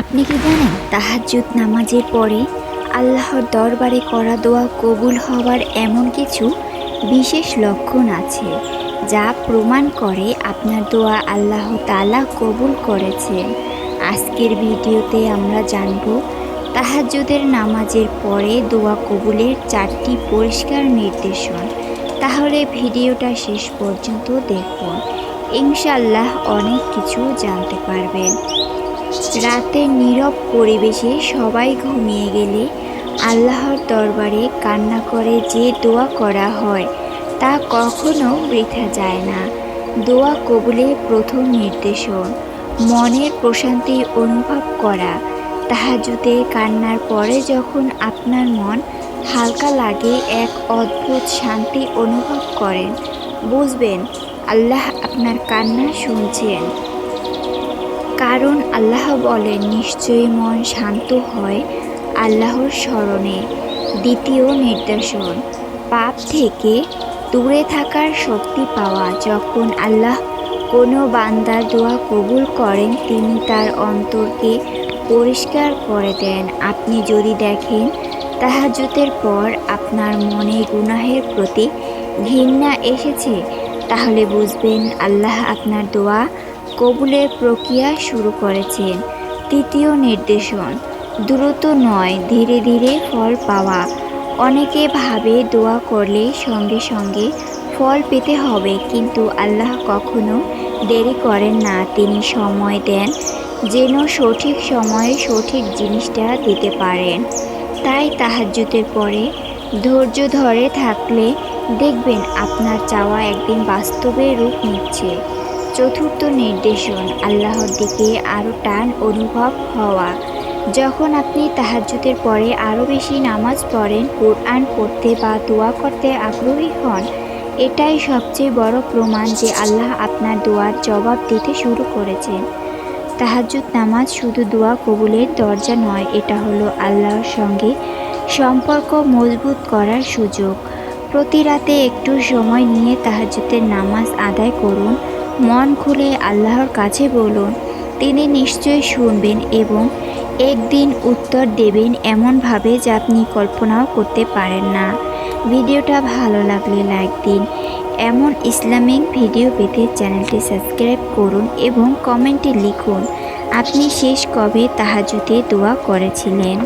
আপনি কি জানেন, তাহাজ্জুদ নামাজের পরে আল্লাহর দরবারে করা দোয়া কবুল হওয়ার এমন কিছু বিশেষ লক্ষণ আছে, যা প্রমাণ করে আপনার দোয়া আল্লাহ তালা কবুল করেছেন আজকের ভিডিওতে আমরা জানব, তাহাজ্জুদের নামাজের পরে দোয়া কবুলের চারটি পরিষ্কার নির্দেশন। তাহলে ভিডিওটা শেষ পর্যন্ত দেখুন। ইনশাল্লাহ অনেক কিছু জানতে পারবেন। রাতের নীরব পরিবেশে সবাই ঘুমিয়ে গেলে আল্লাহর দরবারে কান্না করে যে দোয়া করা হয়, তা কখনো বৃথা যায় না। দোয়া কবুলের প্রথম নির্দেশন মনের প্রশান্তি অনুভব করা। তাহাজুতে কান্নার পরে যখন আপনার মন হালকা লাগে, এক অদ্ভুত শান্তি অনুভব করেন। বুঝবেন, আল্লাহ আপনার কান্না শুনছেন। কারণ আল্লাহ বলেন, নিশ্চয়ই মন শান্ত হয় আল্লাহর স্মরণে। দ্বিতীয় নির্দেশন, পাপ থেকে দূরে থাকার শক্তি পাওয়া। যখন আল্লাহ কোনো বান্দার দোয়া কবুল করেন, তিনি তার অন্তরকে পরিষ্কার করে দেন। আপনি যদি দেখেন তাহাজুতের পর আপনার মনে গুনাহের প্রতি ঘৃণা এসেছে, তাহলে বুঝবেন আল্লাহ আপনার দোয়া কবুলের প্রক্রিয়া শুরু করেছেন তৃতীয় নির্দেশন, দ্রুত নয়, ধীরে ধীরে ফল পাওয়া। অনেকে ভাবে দোয়া করলে সঙ্গে সঙ্গে ফল পেতে হবে, কিন্তু আল্লাহ কখনো দেরি করেন না। তিনি সময় দেন, যেন সঠিক সময়ে সঠিক জিনিসটা দিতে পারেন। তাই তাহাজ্জুদের পরে ধৈর্য ধরে থাকলে দেখবেন আপনার চাওয়া একদিন বাস্তবে রূপ নিচ্ছে। চতুর্থ নির্দেশন আল্লাহর দিকে আরও টান অনুভব হওয়া। যখন আপনি তাহাজ্জুদের পরে আরও বেশি নামাজ পড়েন, কোরআন পড়তে বা দোয়া করতে আগ্রহী হন, এটাই সবচেয়ে বড় প্রমাণ যে আল্লাহ আপনার দোয়ার জবাব দিতে শুরু করেছেন। তাহাজ্জুদ নামাজ শুধু দোয়া কবুলের দরজা নয়, এটা হলো আল্লাহর সঙ্গে সম্পর্ক মজবুত করার সুযোগ। প্রতি রাতে একটু সময় নিয়ে তাহাজ্জুদের নামাজ আদায় করুন মন খুলে আল্লাহর কাছে বলুন, তিনি নিশ্চয়ই শুনবেন এবং একদিন উত্তর দেবেন এমনভাবে যা আপনি কল্পনাও করতে পারেন না। ভিডিওটা ভালো লাগলে লাইক দিন। এমন ইসলামিক ভিডিও পেতে চ্যানেলটি সাবস্ক্রাইব করুন এবং কমেন্টে লিখুন, আপনি শেষ কবে তাহাজুতে দোয়া করেছিলেন?